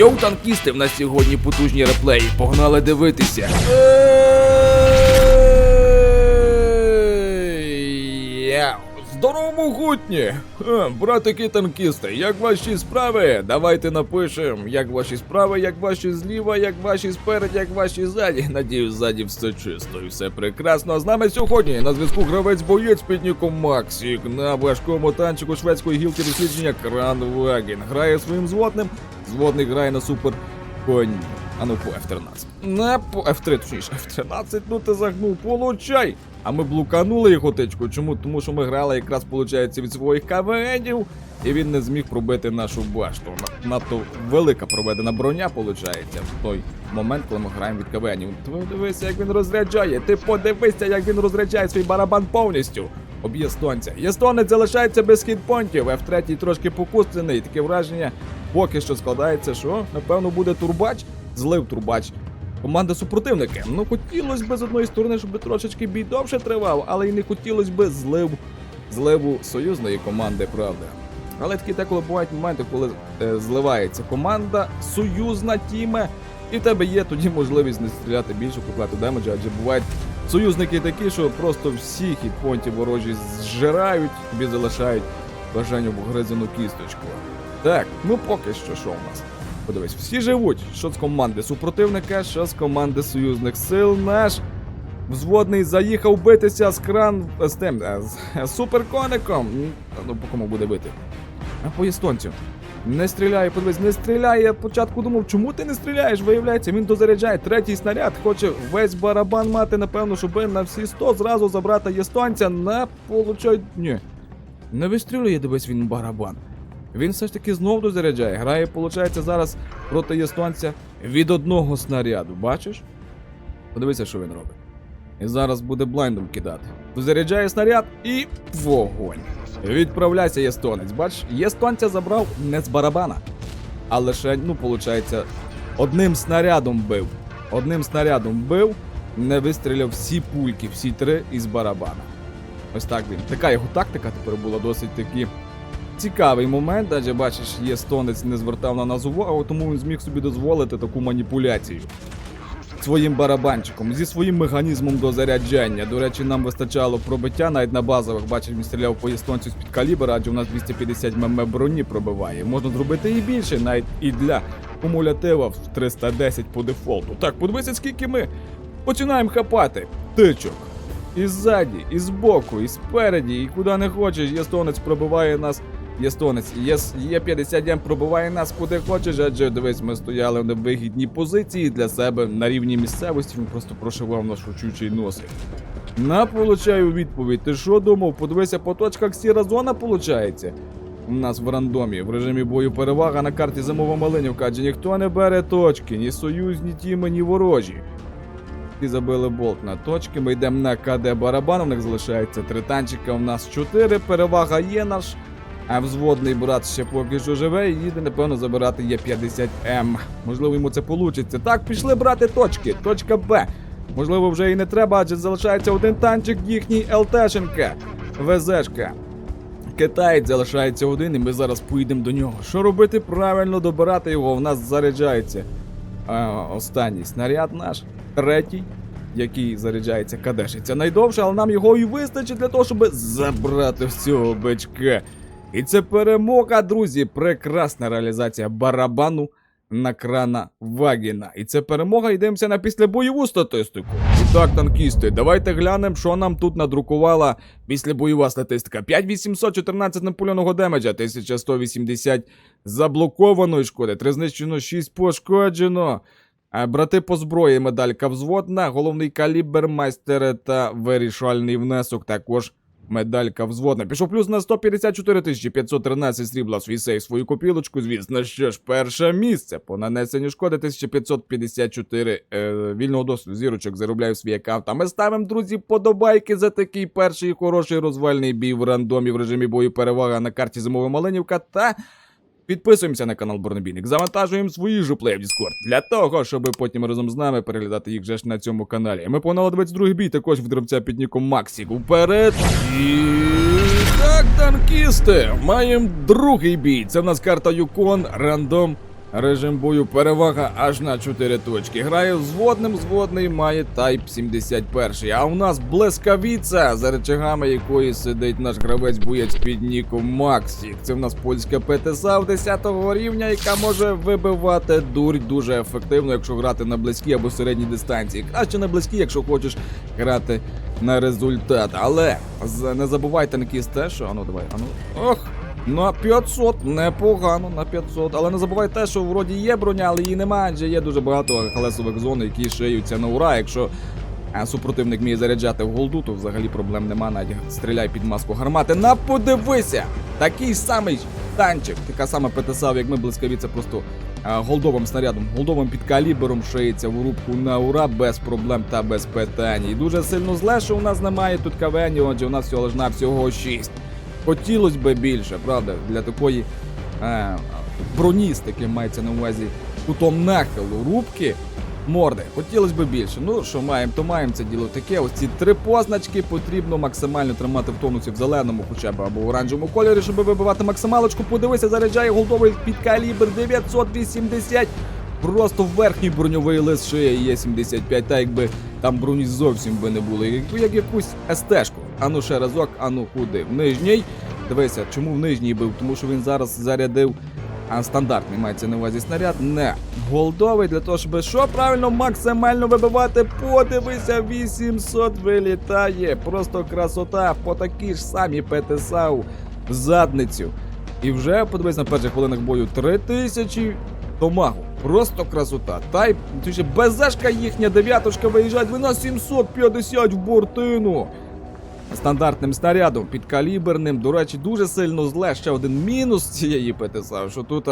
Йоу, танкісти, в нас сьогодні потужні реплеї. Погнали дивитися. Ей, Здорово, могутні! Е, Братики танкісти, як ваші справи? Давайте напишемо, як ваші справи, як ваші зліва, як ваші спереді, як ваші ззаді. Надіюсь, ззаді все чисто і все прекрасно. З нами сьогодні на зв'язку гравець боєць під ніком Максік на важкому танчику шведської гілки дослідження Кранваген. Грає своїм зводним, зводний грає на супер коні. А ну по F13. Не по F3, точніше, F13, ну ти загнув, получай! А ми блуканули його тичку. Чому? Тому що ми грали якраз, виходить, від своїх КВНів, і він не зміг пробити нашу башту. Надто велика проведена броня, виходить, в той момент, коли ми граємо від КВНів. Ти подивися, як він розряджає. Ти подивися, як він розряджає свій барабан повністю. Об єстонця. Єстонець залишається без хітпонтів. F3 трошки покуслений. Таке враження поки що складається, що напевно буде турбач, злив турбач. Команда супротивники. Ну хотілося б з одної сторони, щоб трошечки бій довше тривав, але й не хотілося б злив, зливу союзної команди, правда. Але такі деколи бувають моменти, коли е, зливається команда, союзна тіме, і в тебе є тоді можливість не стріляти більше куплету демеджа, адже бувають союзники такі, що просто всі хітпонті ворожі зжирають, тобі залишають бажання в гризану кісточку. Так, ну поки що що у нас? Подивись, всі живуть. Що з команди супротивника, що з команди союзних сил. Наш взводний заїхав битися з кран з тим е, з, з суперкоником. Ну, по кому буде бити? А по естонцю. Не стріляє, подивись, не стріляє. Я спочатку думав, чому ти не стріляєш? Виявляється, він дозаряджає третій снаряд, хоче весь барабан мати, напевно, щоб на всі 100 зразу забрати естонця. Не получай. Ні. Не вистрілює, дивись він барабан. Він все ж таки знов дозаряджає. Грає, виходить, зараз проти естонця від одного снаряду. Бачиш? Подивися, що він робить. І зараз буде блайндом кидати. Дозаряджає снаряд і вогонь. Відправляйся, єстонець. Бачиш, єстонця забрав не з барабана, а лише, ну, виходить, одним снарядом бив. Одним снарядом бив, не вистріляв всі пульки, всі три із барабана. Ось так він. Така його тактика тепер була досить таки цікавий момент, адже бачиш, є стонець не звертав на нас увагу, тому він зміг собі дозволити таку маніпуляцію. Своїм барабанчиком, зі своїм механізмом дозаряджання. До речі, нам вистачало пробиття навіть на базових. Бачиш, він стріляв по естонцю з-під калібра, адже у нас 250 мм броні пробиває. Можна зробити і більше, навіть і для кумулятива в 310 по дефолту. Так, подивися, скільки ми починаємо хапати. Тичок. І ззаді, і збоку, і спереді, і куди не хочеш, єстонець пробиває нас. Єстонець, є, є 50 м пробиває нас куди хочеш, адже дивись, ми стояли на вигідній позиції для себе на рівні місцевості, він просто прошивав наш ручучий носик. На, получаю відповідь. Ти що думав? Подивися по точках сіра зона, получається. У нас в рандомі, в режимі бою перевага на карті зимова малинівка, адже ніхто не бере точки, ні союзні тіми, ні ворожі. І забили болт на точки. Ми йдемо на КД барабан. У них залишається три танчика. У нас чотири. Перевага є наш. А взводний брат ще поки що живе і їде, напевно, забирати Є50М. Можливо, йому це получиться. Так, пішли брати точки. Точка Б. Можливо, вже і не треба, адже залишається один танчик їхній ЛТшенка. ВЗшка. Китаєць залишається один, і ми зараз поїдемо до нього. Що робити? Правильно добирати його. В нас заряджається а, останній снаряд наш, третій, який заряджається кадешиться найдовше, але нам його і вистачить для того, щоб забрати з цього бичка. І це перемога, друзі. Прекрасна реалізація барабану на крана Вагіна. І це перемога. Йдемося на післябойову статистику. І так, танкісти, давайте глянемо, що нам тут надрукувала післябойова статистика. 5814 напульоного демеджа, 1180 заблокованої шкоди, 3 знищено, 6 пошкоджено. Брати по зброї, медалька взводна, головний калібр, майстер та вирішальний внесок також. Медалька взводна. Пішов плюс на 154 513 срібла свій сейф свою копілочку. Звісно, що ж, перше місце по нанесенню шкоди 1554 е, вільного досвіду зірочок заробляю свій аккаунт. А ми ставимо, друзі, подобайки за такий перший хороший розвальний бій в рандомі в режимі бою перевага на карті Зимова Малинівка та. Підписуємося на канал Бронебійник, завантажуємо свої жуплеї в Discord для того, щоб потім разом з нами переглядати їх вже ж на цьому каналі. Ми погнали 22 бій, також в під ніком Максік. Уперед І так, танкісти! Маємо другий бій. Це в нас карта Юкон, рандом Режим бою перевага аж на 4 точки. Грає взводним, зводний має Type 71. А у нас блискавіця, за речагами якої сидить наш гравець боєць під ніком Максік. Це в нас польська ПТСА 10 рівня, яка може вибивати дурь дуже ефективно, якщо грати на близькій або середній дистанції. Краще на близькій, якщо хочеш грати на результат. Але не забувай танкіст те, що ану давай, ану. Ох, на 500, непогано, на 500. Але не забувай те, що вроді є броня, але її немає, адже є дуже багато колесових зон, які шиються на ура. Якщо супротивник вміє заряджати в голду, то взагалі проблем нема. Навіть стріляй під маску гармати. На подивися! Такий самий танчик, така сама ПТСА, як ми блискавіця, просто а, голдовим снарядом, голдовим підкалібером шиється в рубку на ура без проблем та без питань. І дуже сильно зле, що у нас немає тут кавені, отже у нас всього лиш на всього 6. Хотілося б більше, правда, для такої е, броні, з таким мається на увазі кутом нахилу рубки морди. Хотілося б більше. Ну, що маємо, то маємо це діло таке. Ось ці три позначки потрібно максимально тримати в тонусі в зеленому, хоча б або оранжевому кольорі, щоб вибивати максималочку. Подивися, заряджає голдовий підкалібр 980. Просто верхній броньовий лист шиє є 75, та якби там броні зовсім би не було. Як якусь естежку. Ану ще разок, ану куди? В нижній. Дивися, чому в нижній бив? Тому що він зараз зарядив а стандартний мається на увазі снаряд, не голдовий для того, щоб що правильно максимально вибивати. Подивися, 800 вилітає. Просто красота по такій ж самій ПТСАУ в задницю. І вже подивись на перших хвилинах бою 3000 домагу. Просто красота. Та й безешка їхня дев'яточка виїжджає 12750 в бортину стандартним снарядом підкаліберним. До речі, дуже сильно зле. Ще один мінус цієї ПТСА, що тут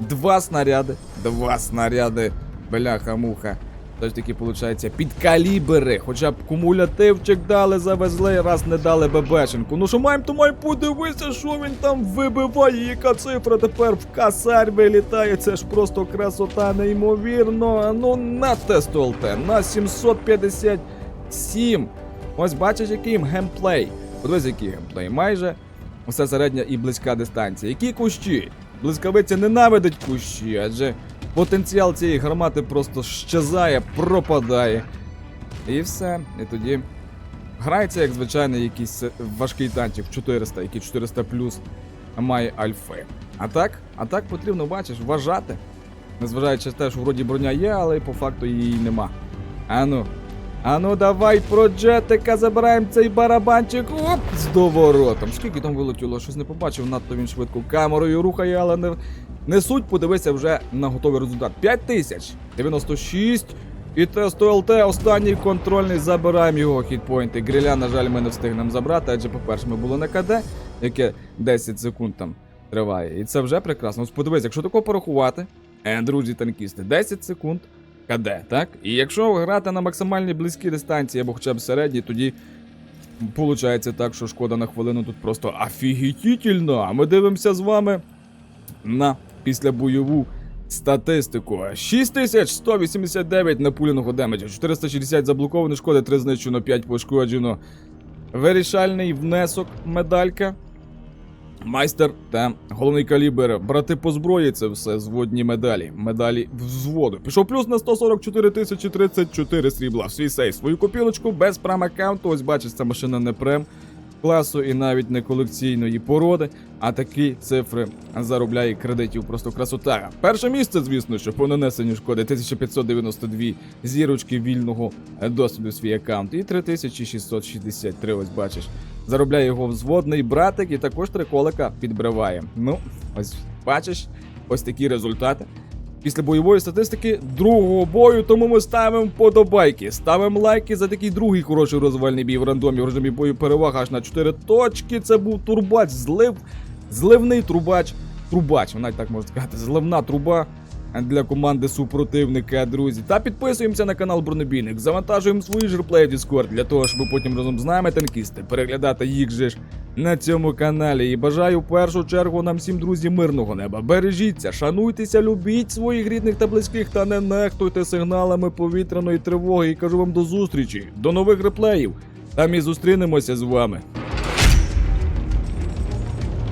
два снаряди. Два снаряди. Бляха-муха. Тож таки, виходить, підкалібери. Хоча б кумулятивчик дали, завезли, раз не дали ББшенку. Ну що маємо, то маємо подивитися, що він там вибиває, яка цифра тепер в касарь вилітає. Це ж просто красота, неймовірно. Ну на тесту ЛТ, на 757. Ось бачиш, який геймплей. Подивись, який геймплей. Майже все середня і близька дистанція. Які кущі? Блискавиця ненавидить кущі, адже потенціал цієї гармати просто щезає, пропадає. І все. І тоді грається, як звичайний якийсь важкий танчик 400, який 400 плюс має альфи. А так, а так потрібно, бачиш, вважати. Незважаючи на те, що вроді броня є, але по факту її нема. Ану, Ану, давай про джетика забираємо цей барабанчик. Оп! З доворотом. Скільки там вилетіло? Щось не побачив, надто він швидко камерою рухає, але не, не суть, подивися вже на готовий результат. 5096. І тесту ЛТ, останній контрольний, забираємо його хітпойнти. Гриля, на жаль, ми не встигнемо забрати, адже, по-перше, ми було на КД, яке 10 секунд там триває. І це вже прекрасно. Ось подивись, якщо такого порахувати, е, друзі танкісти, 10 секунд. КД, так? І якщо грати на максимальній близькій дистанції або хоча б середній, тоді Получається так, що шкода на хвилину тут просто офігітільно. А ми дивимося з вами на післябойову статистику. 6189 напуляного демеджа, 460 заблоковано шкоди, 3 знищено, 5 пошкоджено. Вирішальний внесок медалька. Майстер та головний калібр. Брати по зброї це все зводні медалі. Медалі взводу. Пішов плюс на 144 тисячі 34 срібла. В свій сейф свою копілочку без прем-аккаунту. Ось бачиш, ця машина не прем класу і навіть не колекційної породи, а такі цифри заробляє кредитів просто красота. Перше місце, звісно, що по нанесенню шкоди 1592 зірочки вільного досвіду в свій аккаунт і 3663, ось бачиш. Заробляє його взводний братик і також триколика підбриває. Ну, ось бачиш, ось такі результати. Після бойової статистики другого бою, тому ми ставимо подобайки. Ставимо лайки за такий другий хороший розвальний бій в рандомі в режимі бою перевага аж на 4 точки. Це був турбач, злив, зливний трубач. Трубач, навіть так можна сказати, зливна труба для команди супротивника, друзі. Та підписуємося на канал Бронебійник, завантажуємо свої ж реплеї в Discord для того, щоб потім разом з нами танкісти переглядати їх же ж на цьому каналі. І бажаю в першу чергу нам всім, друзі, мирного неба. Бережіться, шануйтеся, любіть своїх рідних та близьких та не нехтуйте сигналами повітряної тривоги. І кажу вам до зустрічі, до нових реплеїв. Там і зустрінемося з вами.